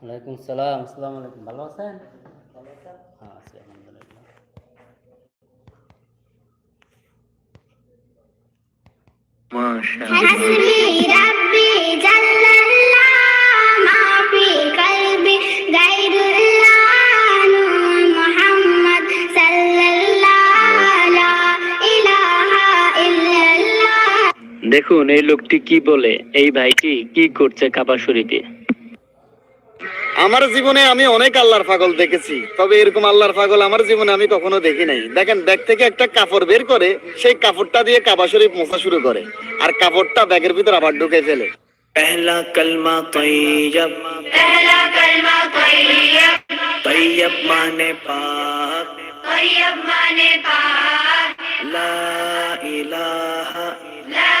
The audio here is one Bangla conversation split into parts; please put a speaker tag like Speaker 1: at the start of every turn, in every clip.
Speaker 1: ওয়ালাইকুম সালাম আসসালামু আলাইকুম। ভালো আছেন? হ্যাঁ,
Speaker 2: মাশাআল্লাহ।
Speaker 3: দেখুন এই লোকটি কি বলে? এই ভাইটি কি করছে কাবা শরীফে?
Speaker 4: আমার জীবনে আমি অনেক আল্লাহর পাগল দেখেছি তবে এরকম আল্লাহর পাগল আমার জীবনে আমি কখনো দেখি নাই। দেখেন ব্যাগ থেকে একটা কাপড় বের করে সেই কাপড়টা দিয়ে কাবা শরীফ মোছা শুরু করে আর কাপড়টা ব্যাগের ভিতর আবার ঢুকে ফেলে।
Speaker 3: پہلا کلمہ طیب
Speaker 2: پہلا کلمہ طیب
Speaker 3: طیب مانے پاک
Speaker 2: طیب مانے پاک
Speaker 3: لا الہ
Speaker 2: لا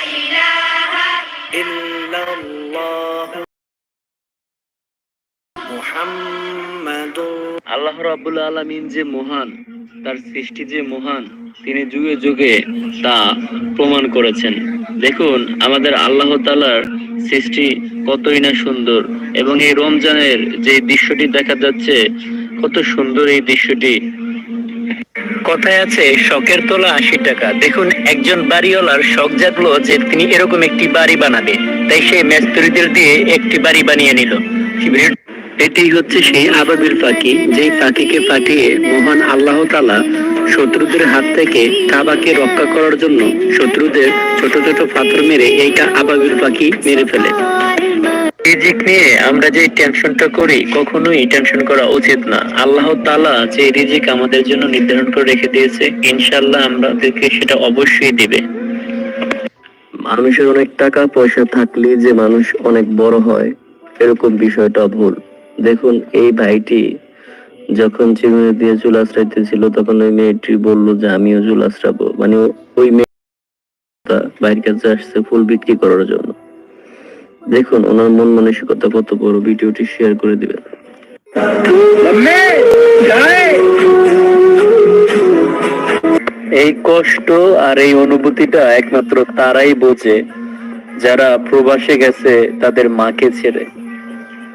Speaker 2: الہ
Speaker 3: الا اللہ محمد আল্লাহ রাবুল আলমিন যে মহান তার সৃষ্টি যে মহান, তিনি যুগে যুগে তা প্রমাণ করেছেন। দেখুন, আমাদের আল্লাহ তাআলার সৃষ্টি কতই না সুন্দর, এবং এই রমজানের যে দৃশ্যটি দেখা যাচ্ছে, কত সুন্দর এই দৃশ্যটি। কথায় আছে, শখের তোলা আশি টাকা। দেখুন, একজন বাড়িওয়ালার শখ জাগলো যে তিনি এরকম একটি বাড়ি বানাবে। তাই সে মেস্তুরিদের দিয়ে একটি বাড়ি বানিয়ে নিল। এটি হচ্ছে সেই আবাবিল পাখি, যেই পাখিকে পাঠিয়ে মহান আল্লাহ তালা শত্রুদের হাত থেকে কাবাকে রক্ষা করার জন্য শত্রুদের ছোট ছোট পাথর মেরে এইটা আবাবিল পাখি মেরে ফেলে। রিজিক নিয়ে আমরা যে টেনশনটা করি, কখনোই টেনশন করা উচিত না। আল্লাহ তালা যে রিজিক আমাদের জন্য নির্ধারণ করে রেখে দিয়েছে, ইনশাআল্লাহ আমাদেরকে সেটা অবশ্যই দিবে।
Speaker 5: মানুষের অনেক টাকা পয়সা থাকলে যে মানুষ অনেক বড় হয়, এরকম বিষয়টা ভুল। দেখুন, এই ভাইটি যখন চিরুনি দিয়ে চুল আশ্রাইতেছিল তখন ওই মেয়েটি বলল যে, আমিও চুল আশ্রাবো মানে ওই মেয়েটা বাইরের কাছে আসছে ফুল বিক্রি করার জন্য। দেখুন, ওনার মন মানসিকতা কত বড়। ভিডিওটি শেয়ার করে দিবেন।
Speaker 3: এই কষ্ট আর এই অনুভূতিটা একমাত্র তারাই বোঝে। যারা প্রবাসে গেছে, তাদের মাকে ছেড়ে।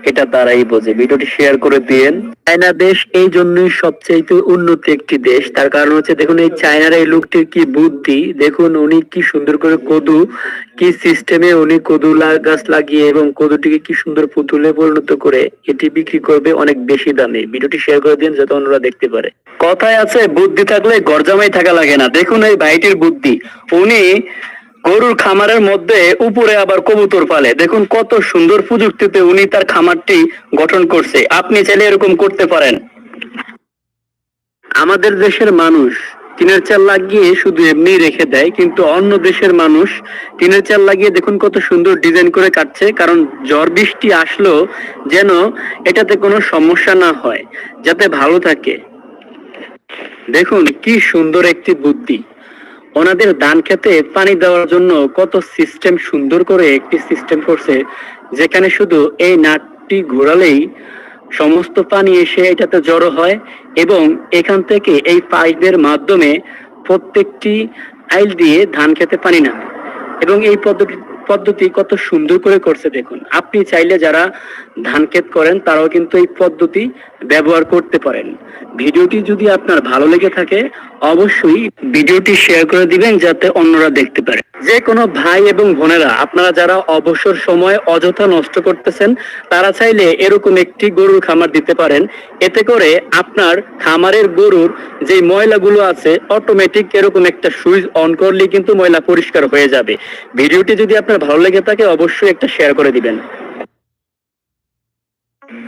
Speaker 3: এটা তারাই বোঝে। ভিডিওটি শেয়ার করে দিয়েন। চায়না দেশ এই জন্যই সবচেয়ে উন্নত একটি দেশ। তার কারণ হচ্ছে, দেখুন এই চায়নার এই লোকটির কি বুদ্ধি। দেখুন উনি কি সুন্দর করে কদু, কি সিস্টেমে উনি কদু গাছ লাগিয়ে এবং কদুটিকে কি সুন্দর পুতুলে পরিণত করে এটি বিক্রি করবে অনেক বেশি দামে। ভিডিওটি শেয়ার করে দিন যাতে অন্যরা দেখতে পারে। কথায় আছে, বুদ্ধি থাকলে গরজামাই থাকা লাগে না। দেখুন এই ভাইটির বুদ্ধি। উনি গরুর খামারের মধ্যে উপরে আবার কবুতর পালে। দেখুন কত সুন্দর প্রযুক্তিতে উনি তার খামারটি গঠন করছে। আপনি চাইলে এরকম করতে পারেন। আমাদের দেশের মানুষ টিনের চাল লাগিয়ে শুধু এমনি রেখে দেয়, কিন্তু অন্য দেশের মানুষ টিনের চাল লাগিয়ে দেখুন কত সুন্দর ডিজাইন করে কাটছে, কারণ ঝড় বৃষ্টি আসলো যেন এটাতে কোনো সমস্যা না হয়, যাতে ভালো থাকে। দেখুন কি সুন্দর একটি বুদ্ধি। ওনাদের ধান খেতে পানি দেওয়ার জন্য কত সিস্টেম সুন্দর করে একটি সিস্টেম করছে, যেখানে শুধু এই নাটটি ঘোরালেই সমস্ত পানি এসে এটাতে জড়ো হয় এবং এখান থেকে এই পাইপের মাধ্যমে প্রত্যেকটি আইল দিয়ে ধান খেতে পানি নামে। এবং এই পদ্ধতি পদ্ধতি কত সুন্দর করে করছে দেখুন। আপনি চাইলে যারা ধান ক্ষেত করেন, তারাও কিন্তু এই পদ্ধতি ব্যবহার করতে পারেন। ভিডিওটি যদি আপনার ভালো লেগে থাকে অবশ্যই ভিডিওটি শেয়ার করে দিবেন যাতে অন্যরা দেখতে পারে। যে কোনো ভাই এবং বোনেরা, আপনারা যারা অবসর সময় অযথা নষ্ট করতেছেন, তারা চাইলে এরকম একটি গরুর খামার দিতে পারেন। এতে করে আপনার খামারের গরুর যে ময়লাগুলো আছে অটোমেটিক এরকম একটা সুইচ অন করলেই কিন্তু ময়লা পরিষ্কার হয়ে যাবে। ভিডিওটি যদি আপনার ভালো লেগে থাকে, অবশ্যই একটা শেয়ার করে দিবেন।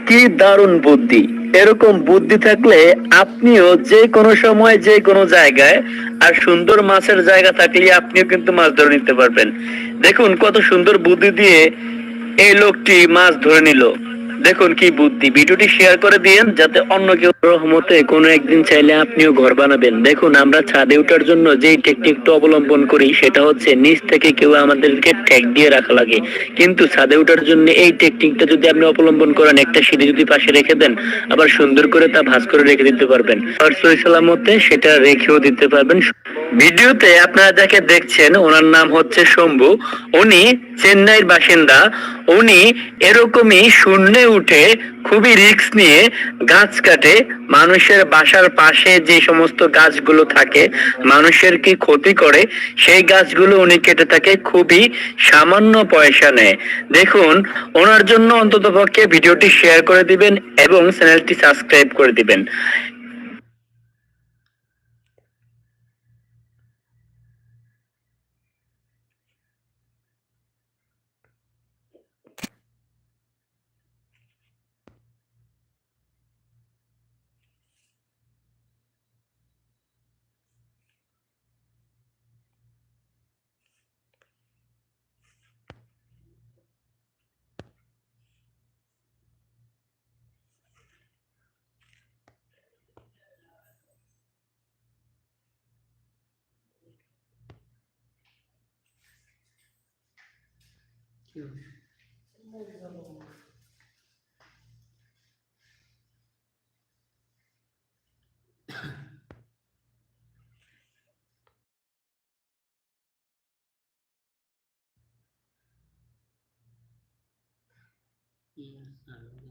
Speaker 3: কি দারুণ বুদ্ধি! এরকম বুদ্ধি থাকলে আপনিও যে কোনো সময়, যে কোনো জায়গায়, আর সুন্দর মাছের জায়গা থাকলে আপনিও কিন্তু মাছ ধরে নিতে পারবেন। দেখুন কত সুন্দর বুদ্ধি দিয়ে এই লোকটি মাছ ধরে নিল। দেখুন কি বুদ্ধি। ভিডিওটি শেয়ার করে দিয়েন যাতে অন্য কেউ রহমতে কোনো একদিন চাইলে আপনিও ঘর বানাবেন। দেখুন, আমরা ছাদে ওঠার জন্য যেই টেকনিকটা অবলম্বন করি, সেটা হচ্ছে নিচ থেকে কেউ আমাদেরকে ট্যাগ দিয়ে রাখা লাগে। কিন্তু ছাদে ওঠার জন্য এই টেকনিকটা যদি আপনি অবলম্বন করেন, একটা সিঁড়ি যদি পাশে রেখে দেন, আবার সুন্দর করে তা ভাঁজ করে রেখে দিতে পারবেন। আর সই সালামতে সেটা রেখেও দিতে পারবেন। ভিডিওতে আপনারা যাকে দেখছেন, ওনার নাম হচ্ছে শম্ভু। উনি চেন্নাইয়ের বাসিন্দা। উনি এরকমই শূন্যে উঠে খুবই রিস্ক নিয়ে গাছ কাটে। মানুষের বাসার পাশে যে সমস্ত গাছগুলো থাকে, মানুষের কি ক্ষতি করে, সেই গাছগুলো উনি কেটে থাকে খুবই সামান্য পয়সা নেয়। দেখুন, ওনার জন্য অন্তত পক্ষে ভিডিওটি শেয়ার করে দিবেন এবং চ্যানেলটি সাবস্ক্রাইব করে দিবেন।
Speaker 1: 嗯。现在